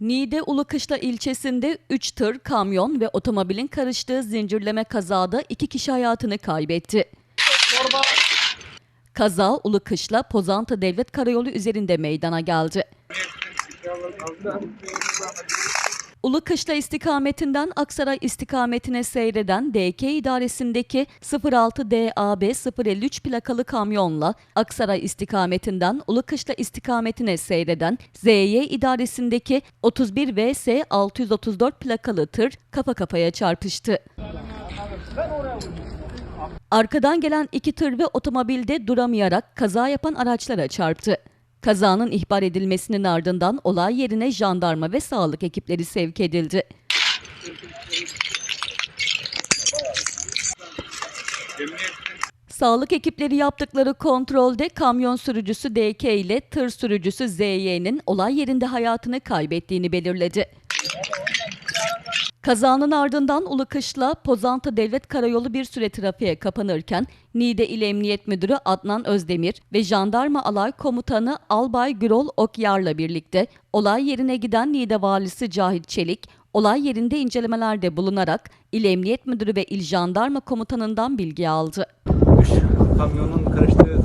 Niğde Ulukışla ilçesinde 3 tır, kamyon ve otomobilin karıştığı zincirleme kazada 2 kişi hayatını kaybetti. Kaza Ulukışla Pozantı Devlet Karayolu üzerinde meydana geldi. Ulukışla istikametinden Aksaray istikametine seyreden DK idaresindeki 06 DAB 053 plakalı kamyonla Aksaray istikametinden Ulukışla istikametine seyreden ZY idaresindeki 31 VS 634 plakalı tır kafa kafaya çarpıştı. Arkadan gelen iki tır ve otomobilde duramayarak kaza yapan araçlara çarptı. Kazanın ihbar edilmesinin ardından olay yerine jandarma ve sağlık ekipleri sevk edildi. Sağlık ekipleri yaptıkları kontrolde kamyon sürücüsü DK ile tır sürücüsü ZY'nin olay yerinde hayatını kaybettiğini belirledi. Kazanın ardından Ulukışla Pozantı Devlet Karayolu bir süre trafiğe kapanırken Niğde İl Emniyet Müdürü Adnan Özdemir ve Jandarma Alay Komutanı Albay Gürol Okyar'la birlikte olay yerine giden Niğde Valisi Cahit Çelik, olay yerinde incelemelerde bulunarak İl Emniyet Müdürü ve İl Jandarma Komutanından bilgi aldı. Kamyonun karıştığı